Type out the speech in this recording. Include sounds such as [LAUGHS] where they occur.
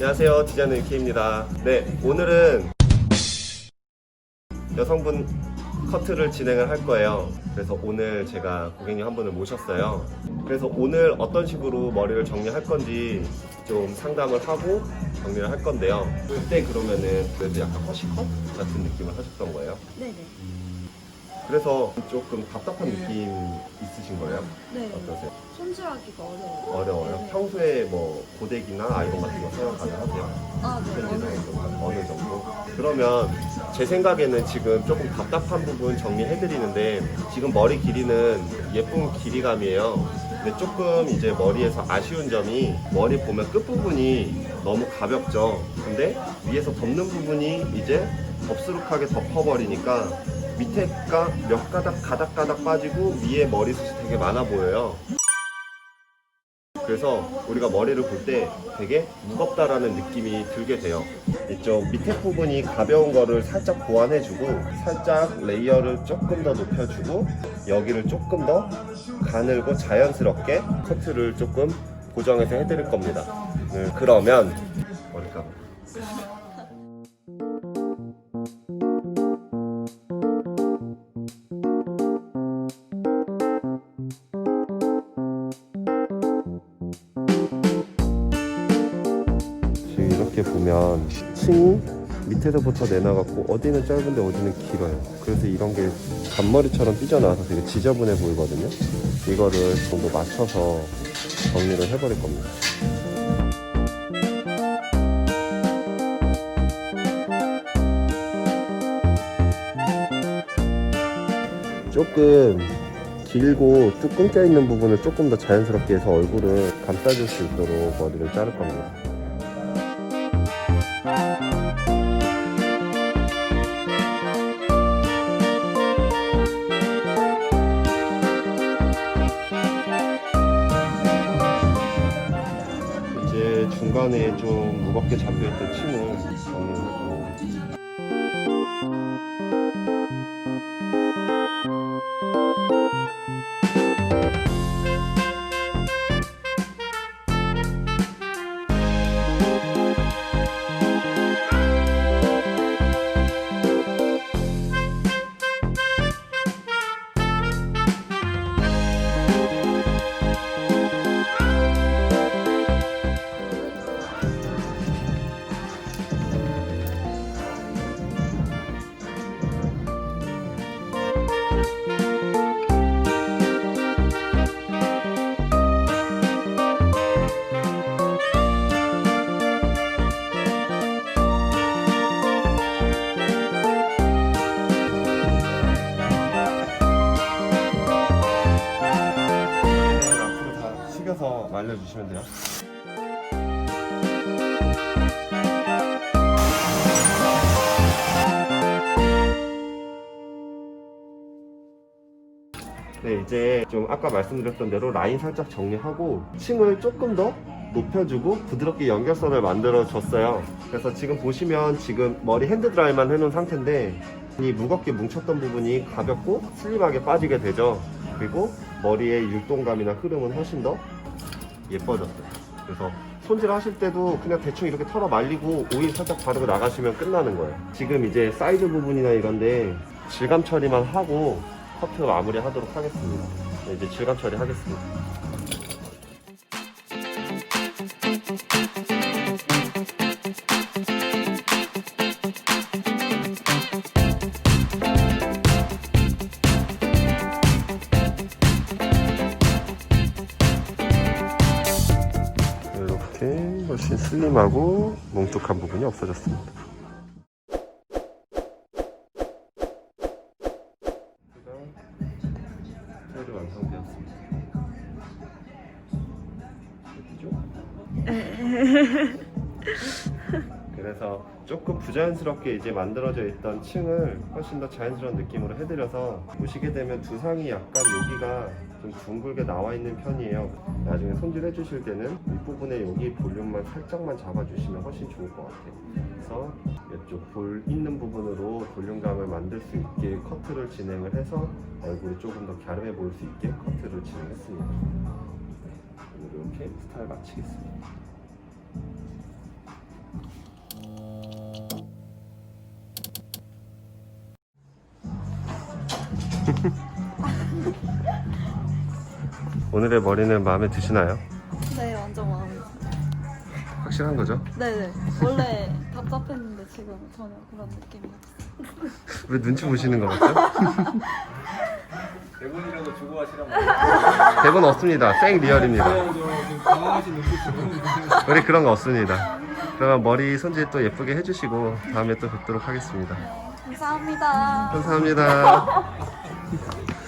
안녕하세요. 디자이너 유키입니다. 네, 오늘은 여성분 커트를 진행을 할 거예요. 그래서 오늘 제가 고객님 한 분을 모셨어요. 그래서 오늘 어떤 식으로 머리를 정리할 건지 좀 상담을 하고 정리를 할 건데요. 그때 그러면은 그래도 약간 허시컷 같은 느낌을 하셨던 거예요. 네네. 그래서 조금 답답한 느낌 있으신 거예요? 네. 어떠세요? 손질하기가 어려워요. 어려워요? 네. 평소에 뭐 고데기나 아이론 같은 거 사용 가능하세요? 아, 네. 정도 어느 정도? 그러면 제 생각에는 지금 조금 답답한 부분 정리해드리는데 지금 머리 길이는 예쁜 길이감이에요. 근데 조금 이제 머리에서 아쉬운 점이 머리 보면 끝부분이 너무 가볍죠. 근데 위에서 덮는 부분이 이제 덥수룩하게 덮어버리니까 밑에가 몇 가닥 가닥가닥 빠지고 위에 머리숱이 되게 많아 보여요. 그래서 우리가 머리를 볼 때 되게 무겁다라는 느낌이 들게 돼요. 이쪽 밑에 부분이 가벼운 거를 살짝 보완해주고 살짝 레이어를 조금 더 높여주고 여기를 조금 더 가늘고 자연스럽게 커트를 조금 고정해서 해드릴 겁니다. 네, 그러면 이렇게 보면 층이 밑에서부터 내려갔고 어디는 짧은데 어디는 길어요. 그래서 이런 게 잔머리처럼 삐져나와서 되게 지저분해 보이거든요. 이거를 정도 맞춰서 정리를 해버릴 겁니다. 조금 길고 뚝 끊겨 있는 부분을 조금 더 자연스럽게 해서 얼굴을 감싸줄 수 있도록 머리를 자를 겁니다. 이제 중간에 좀 무겁게 잡혀있던 침을 주시면 돼요. 네, 이제 좀 아까 말씀드렸던 대로 라인 살짝 정리하고 층을 조금 더 높여주고 부드럽게 연결선을 만들어 줬어요. 그래서 지금 보시면 지금 머리 핸드 드라이만 해놓은 상태인데 이 무겁게 뭉쳤던 부분이 가볍고 슬림하게 빠지게 되죠. 그리고 머리의 율동감이나 흐름은 훨씬 더 예뻐졌어요. 그래서 손질 하실 때도 그냥 대충 이렇게 털어 말리고 오일 살짝 바르고 나가시면 끝나는 거예요. 지금 이제 사이드 부분이나 이런데 질감 처리만 하고 커트 마무리 하도록 하겠습니다. 네, 이제 질감 처리 하겠습니다. 훨씬 슬림하고 뭉툭한 부분이 없어졌습니다. 스타일이 [LAUGHS] 완성되었습니다. 그래서 조금 부자연스럽게 이제 만들어져 있던 층을 훨씬 더 자연스러운 느낌으로 해드려서 보시게 되면 두상이 약간 여기가 좀 둥글게 나와 있는 편이에요. 나중에 손질해 주실 때는 윗부분에 여기 볼륨만 살짝만 잡아주시면 훨씬 좋을 것 같아요. 그래서 이쪽 볼 있는 부분으로 볼륨감을 만들 수 있게 커트를 진행을 해서 얼굴이 조금 더 갸름해 보일 수 있게 커트를 진행했습니다. 이렇게 스타일 마치겠습니다. [LAUGHS] 오늘의 머리는 마음에 드시나요? 네, 완전 마음에 들어요. 확실한 거죠? 네네. 원래 답답했는데 지금 전혀 그런 느낌이 없어요. [LAUGHS] 왜 눈치 보시는 거 같죠? 대본이라도 주고 하시라고. [LAUGHS] 대본 없습니다. 생 리얼입니다. 지금 당황하신 눈빛으로. 우리 그런 거 없습니다. 그러면 머리 손질 또 예쁘게 해주시고 다음에 또 뵙도록 하겠습니다. 감사합니다. 감사합니다. [LAUGHS]